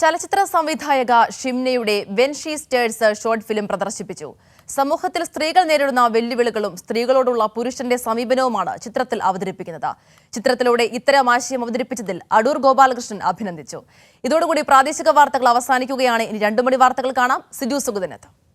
ചലച്ചിത്ര സംവിധായക ഷിംനയുടെ when she stares short film പ്രദർശിപ്പിച്ചു. സമൂഹത്തിൽ സ്ത്രീകൾ നേരിടുന്ന വെല്ലുവിളികളും സ്ത്രീകളോടുള്ള പുരുഷന്റെ സമീപനവുമാണ് ചിത്രത്തിൽ അവതരിപ്പിക്കുന്നത്. ചിത്രത്തിലൂടെ ഇത്തരം ആശയം അവതരിപ്പിച്ചതിൽ അടൂർ ഗോപാലകൃഷ്ണൻ അഭിനന്ദിച്ചു. ഇതോടുകൂടി പ്രാദേശിക വാർത്തകൾ അവസാനിക്കുകയാണ്. ഇനി രണ്ടു മണി വാർത്തകൾ കാണാം. സിജു സുഗതനത്ത്.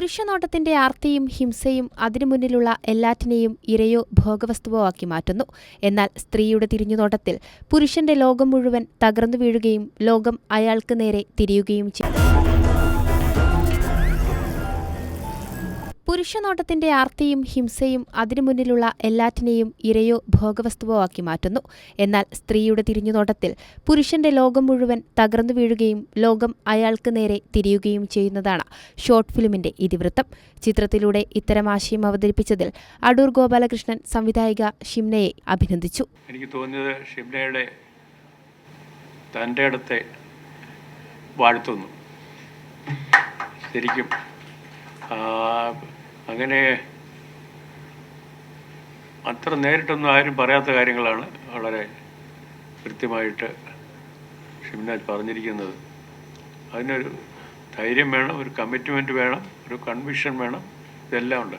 പുരുഷനോട്ടത്തിന്റെ ആർത്തിയും ഹിംസയും അതിനു മുന്നിലുള്ള എല്ലാറ്റിനെയും ഇരയോ ഭോഗവസ്തുവോ ആക്കി മാറ്റുന്നു. എന്നാൽ സ്ത്രീയുടെ തിരിഞ്ഞുനോട്ടത്തിൽ പുരുഷന്റെ ലോകം മുഴുവൻ തകർന്നു വീഴുകയും ലോകം അയാൾക്ക് നേരെ തിരിയുകയും ചെയ്യും പുരുഷനോട്ടത്തിന്റെ ആർത്തിയും ഹിംസയും അതിനു മുന്നിലുള്ള എല്ലാറ്റിനെയും ഇരയോ ഭോഗവസ്തുവോ ആക്കി മാറ്റുന്നു. എന്നാൽ സ്ത്രീയുടെ തിരിഞ്ഞുനോട്ടത്തിൽ പുരുഷന്റെ ലോകം മുഴുവൻ തകർന്നു വീഴുകയും ലോകം അയാൾക്ക് നേരെ തിരിയുകയും ചെയ്യുന്നതാണ് ഷോർട്ട് ഫിലിമിന്റെ ഇതിവൃത്തം. ചിത്രത്തിലൂടെ ഇത്തരം ആശയം അവതരിപ്പിച്ചതിൽ അടൂർ ഗോപാലകൃഷ്ണൻ സംവിധായിക ഷിംനയെ അഭിനന്ദിച്ചു. എനിക്ക് തോന്നിയത് ഷിംനയുടെ തന്റെ അടുത്തെ വാഴ്ത്തുന്നു. ശരിക്കും അങ്ങനെ അത്ര നേരിട്ടൊന്നും ആരും പറയാത്ത കാര്യങ്ങളാണ് വളരെ കൃത്യമായിട്ട് ഷിംനാജ് പറഞ്ഞിരിക്കുന്നത്. അതിനൊരു ധൈര്യം വേണം ഒരു കമ്മിറ്റ്മെന്റ് വേണം ഒരു കൺവിഷൻ വേണം. ഇതെല്ലാം ഉണ്ട്.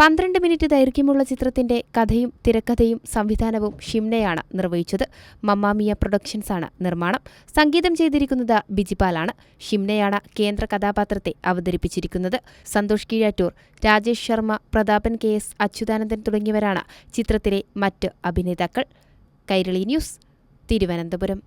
പന്ത്രണ്ട് മിനിറ്റ് ദൈർഘ്യമുള്ള ചിത്രത്തിന്റെ കഥയും തിരക്കഥയും സംവിധാനവും ഷിംനയാണ് നിർവഹിച്ചത്. മമ്മാമിയ ആണ് നിർമ്മാണം. സംഗീതം ചെയ്തിരിക്കുന്നത് ബിജിപാലാണ് ഷിംനയാണ് കേന്ദ്ര കഥാപാത്രത്തെ അവതരിപ്പിച്ചിരിക്കുന്നത്. സന്തോഷ് കീഴാറ്റൂർ രാജേഷ് ശർമ്മ പ്രതാപൻ കെ എസ് അച്യുതാനന്ദൻ തുടങ്ങിയവരാണ് ചിത്രത്തിലെ മറ്റ് അഭിനേതാക്കൾ. കൈരളി ന്യൂസ് തിരുവനന്തപുരം.